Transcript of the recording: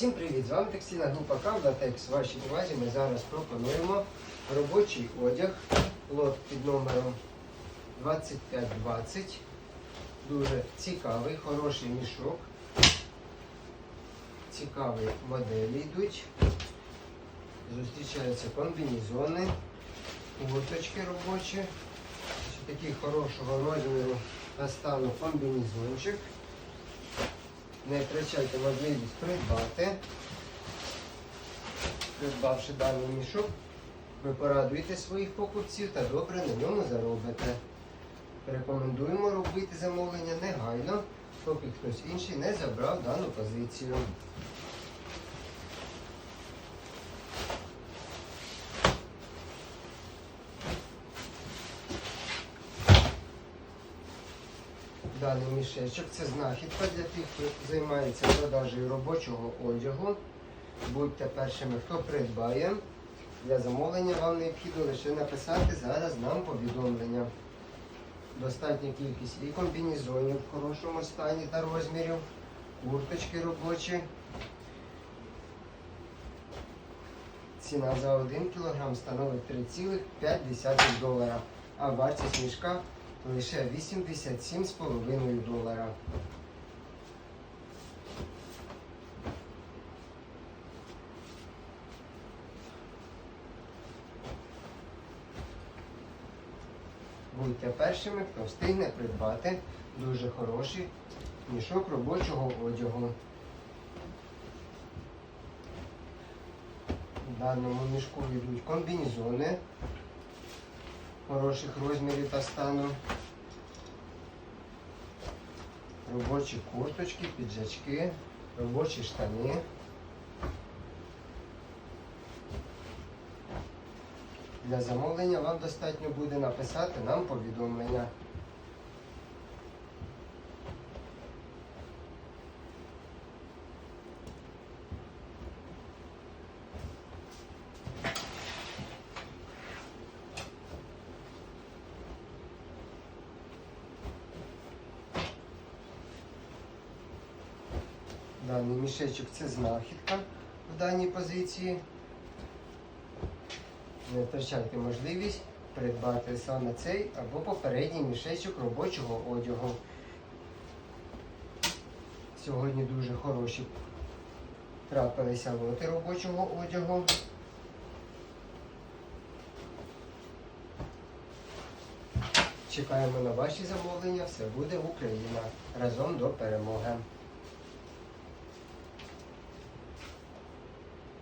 Всім привіт! З вами текстильна група Кавлатекс. Вашій увазі ми зараз пропонуємо робочий одяг, лот під номером 2520. Дуже цікавий, хороший мішок. Цікаві моделі йдуть. Зустрічаються комбінезони, курточки робочі. Такий хорошого розміру та стану комбінезончик. Не втрачайте можливість придбати. Придбавши даний мішок, ви порадуєте своїх покупців та добре на ньому заробите. Рекомендуємо робити замовлення негайно, поки хтось інший не забрав дану позицію. Даний мішечок це знахідка для тих, хто займається продажею робочого одягу. Будьте першими, хто придбає. Для замовлення вам необхідно лише написати зараз нам повідомлення. Достатня кількість і комбінезонів в хорошому стані та розмірів, курточки робочі. Ціна за 1 кг становить 3,5 долара, а вартість мішка лише 87,5 долара. Будьте першими, хто встигне придбати дуже хороший мішок робочого одягу. В даному мішку йдуть комбінезони хороших розмірів та стану. Робочі курточки, піджачки, робочі штани. Для замовлення вам достатньо буде написати нам повідомлення. Даний мішечок це знахідка в даній позиції. Не втрачайте можливість придбати саме цей або попередній мішечок робочого одягу. Сьогодні дуже хороші трапилися лоти робочого одягу. Чекаємо на ваші замовлення. Все буде Україна. Разом до перемоги.